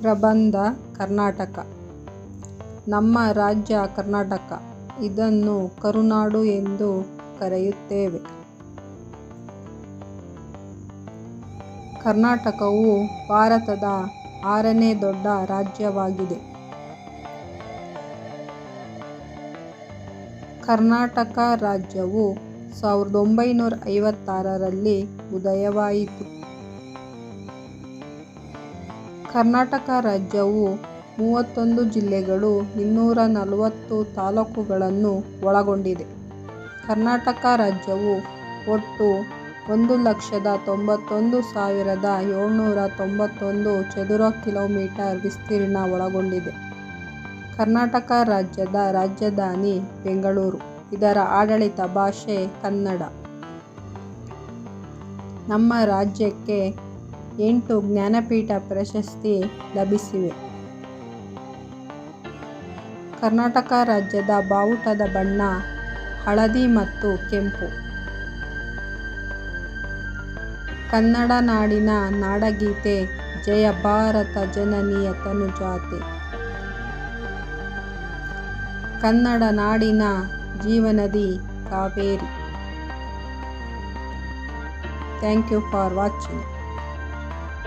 ಪ್ರಬಂಧ ಕರ್ನಾಟಕ. ನಮ್ಮ ರಾಜ್ಯ ಕರ್ನಾಟಕ. ಇದನ್ನು ಕರುನಾಡು ಎಂದು ಕರೆಯುತ್ತೇವೆ. ಕರ್ನಾಟಕವು ಭಾರತದ ಆರನೇ ದೊಡ್ಡ ರಾಜ್ಯವಾಗಿದೆ. ಕರ್ನಾಟಕ ರಾಜ್ಯವು ಸಾವಿರದ ಒಂಬೈನೂರ ಐವತ್ತಾರರಲ್ಲಿ ಉದಯವಾಯಿತು. ಕರ್ನಾಟಕ ರಾಜ್ಯವು ಮೂವತ್ತೊಂದು ಜಿಲ್ಲೆಗಳು ಇನ್ನೂರ ನಲವತ್ತು ತಾಲೂಕುಗಳನ್ನು ಒಳಗೊಂಡಿದೆ. ಕರ್ನಾಟಕ ರಾಜ್ಯವು ಒಟ್ಟು ಒಂದು ಲಕ್ಷದ ತೊಂಬತ್ತೊಂದು ಸಾವಿರದ ಏಳ್ನೂರ ತೊಂಬತ್ತೊಂದು ಚದುರ ಕಿಲೋಮೀಟರ್ ವಿಸ್ತೀರ್ಣ ಒಳಗೊಂಡಿದೆ. ಕರ್ನಾಟಕ ರಾಜ್ಯದ ರಾಜಧಾನಿ ಬೆಂಗಳೂರು, ಇದರ ಆಡಳಿತ ಭಾಷೆ ಕನ್ನಡ. ನಮ್ಮ ರಾಜ್ಯಕ್ಕೆ ಎಂಟು ಜ್ಞಾನಪೀಠ ಪ್ರಶಸ್ತಿ ಲಭಿಸಿವೆ. ಕರ್ನಾಟಕ ರಾಜ್ಯದ ಬಾವುಟದ ಬಣ್ಣ, ಹಳದಿ ಮತ್ತು ಕೆಂಪು. ಕನ್ನಡ ನಾಡಿನ ನಾಡಗೀತೆ, ಜಯ ಭಾರತ ಜನನಿಯ ತನುಜಾತೆ. ಕನ್ನಡ ನಾಡಿನ ಜೀವನದಿ Kaveri. Thank you for watching.